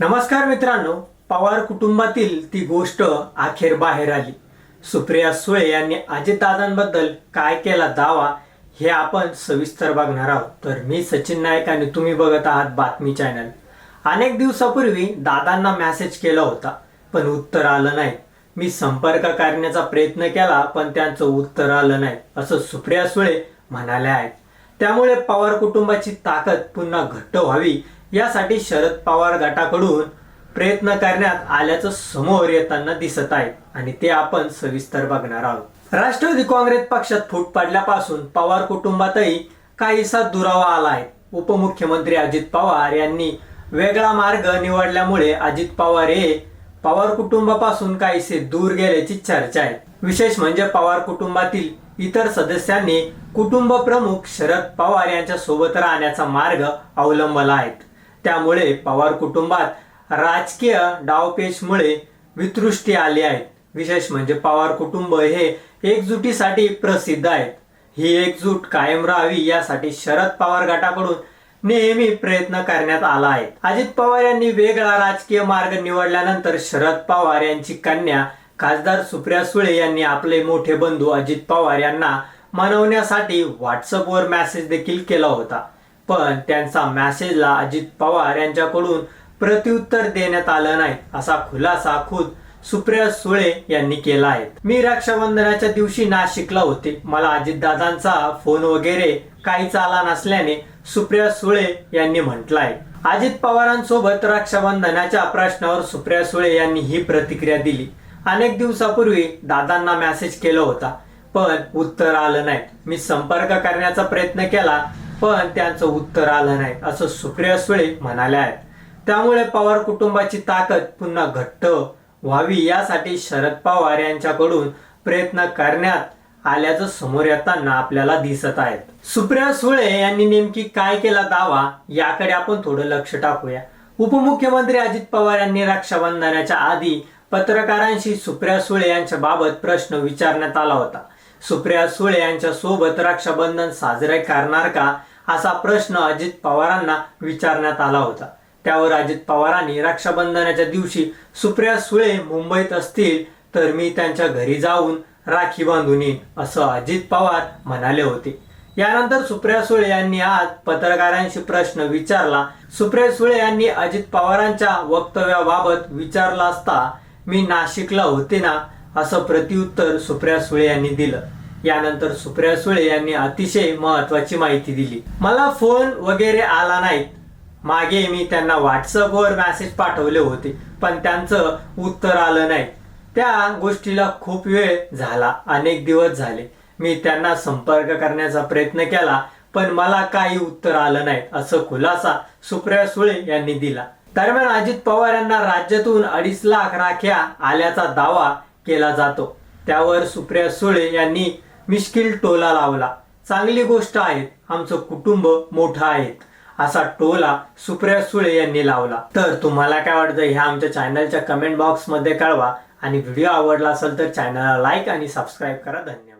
नमस्कार मित्रांनो पवार कुटुंबातील ती गोष्ट अखेर बाहेर आली. सुप्रिया सुळे यांनी अजितदादांबद्दल काय केला दावा हे आपण सविस्तर बघणार आहोत. तर मी सचिन नाईक आणि तुम्ही बघत आहात बातमी चॅनल. अनेक दिवसापूर्वी दादांना मेसेज केला होता पण उत्तर आलं नाही. मी संपर्क करण्याचा प्रयत्न केला पण त्यांचं उत्तर आलं नाही असं सुप्रिया सुळे म्हणाल्या आहेत. त्यामुळे पवार कुटुंबाची ताकद पुन्हा घट्ट व्हावी यासाठी शरद पवार गटाकडून प्रयत्न करण्यात आल्याचं समोर येताना दिसत आहे आणि ते आपण सविस्तर बघणार आहोत. राष्ट्रवादी काँग्रेस पक्षात फूट पडल्यापासून पवार कुटुंबातही काहीसा दुरावा आला आहे. उपमुख्यमंत्री अजित पवार यांनी वेगळा मार्ग निवडल्यामुळे अजित पवार हे पवार कुटुंबापासून काहीसे दूर गेल्याची चर्चा आहे. विशेष म्हणजे पवार कुटुंबातील इतर सदस्यांनी कुटुंब प्रमुख शरद पवार यांच्या सोबत राहण्याचा मार्ग अवलंबला आहे. त्यामुळे पवार कुटुंबात राजकीय डावपेचमुळे वितृष्टी आली आहे. विशेष म्हणजे पवार कुटुंब हे एकजुटीसाठी प्रसिद्ध आहेत. ही एकजूट कायम राहावी यासाठी शरद पवार गटाकडून नेहमी प्रयत्न करण्यात आला आहे. अजित पवार यांनी वेगळा राजकीय मार्ग निवडल्यानंतर शरद पवार यांची कन्या खासदार सुप्रिया सुळे यांनी आपले मोठे बंधू अजित पवार यांना मनवण्यासाठी व्हॉट्सअपवर मेसेज देखील केला होता. पण त्यांचा मेसेजला अजित पवार यांच्याकडून प्रत्युत्तर देण्यात आलं नाही असा खुलासा खुद सुप्रिया सुळे यांनी केला आहे. मी रक्षाबंधनाच्या दिवशी नाशिकला होते. मला अजितदादांचा फोन वगैरे काहीच आला नसल्याने सुप्रिया सुळे यांनी म्हटलंय. अजित पवारांसोबत रक्षाबंधनाच्या प्रश्नावर सुप्रिया सुळे यांनी ही प्रतिक्रिया दिली. अनेक दिवसापूर्वी दादांना मेसेज केला होता पण उत्तर आलं नाही. मी संपर्क करण्याचा प्रयत्न केला पण त्यांचं उत्तर आलं नाही असं सुप्रिया सुळे म्हणाल्या आहेत. त्यामुळे पवार कुटुंबाची ताकद पुन्हा घट्ट व्हावी यासाठी शरद पवार यांच्याकडून प्रयत्न करण्यात आल्याचं समोर येताना आपल्याला दिसत आहेत. सुप्रिया सुळे यांनी नेमकी काय केला दावा याकडे आपण थोडं लक्ष टाकूया. उपमुख्यमंत्री अजित पवार यांनी रक्षाबंधनाच्या आधी पत्रकारांशी सुप्रिया सुळे यांच्या बाबत प्रश्न विचारण्यात आला होता. सुप्रिया सुळे यांच्या सोबत रक्षाबंधन साजरे करणार का असा प्रश्न अजित पवारांना विचारण्यात आला होता. त्यावर अजित पवारांनी रक्षाबंधनाच्या दिवशी सुप्रिया सुळे मुंबईत असतील तर मी त्यांच्या घरी जाऊन राखी बांधून येईन असं अजित पवार म्हणाले होते. यानंतर सुप्रिया सुळे यांनी आज पत्रकारांशी प्रश्न विचारला. सुप्रिया सुळे यांनी अजित पवारांच्या वक्तव्याबाबत विचारला असता मी नाशिकला होते ना असं प्रत्युत्तर सुप्रिया सुळे यांनी दिलं. यानंतर सुप्रिया सुळे यांनी अतिशय महत्वाची माहिती दिली. मला फोन वगैरे आला नाही मागे मी त्यांना व्हॉट्सअपवर मेसेज पाठवले होते पण त्यांचं उत्तर आलं नाही. त्या गोष्टीला खूप वेळ झाला अनेक दिवस झाले. मी त्यांना संपर्क करण्याचा प्रयत्न केला पण मला काही उत्तर आलं नाही असं खुलासा सुप्रिया सुळे यांनी दिला. दरम्यान अजित पवार यांना राज्यातून अडीच लाख राख्या आल्याचा दावा केला जातो. त्यावर सुप्रिया सुळे यांनी मिश्किल टोला लावला. चांगली गोष्ट आहे. आमचं कुटुंब मोठं आहे. असा टोला सुप्रिया सुळे यांनी लावला. तर तुम्हाला काय वाटतं? ह्या आमच्या चॅनलच्या कमेंट बॉक्समध्ये कळवा. आणि व्हिडिओ आवडला असेल तर चॅनलला लाईक आणि सबस्क्राईब करा. धन्यवाद.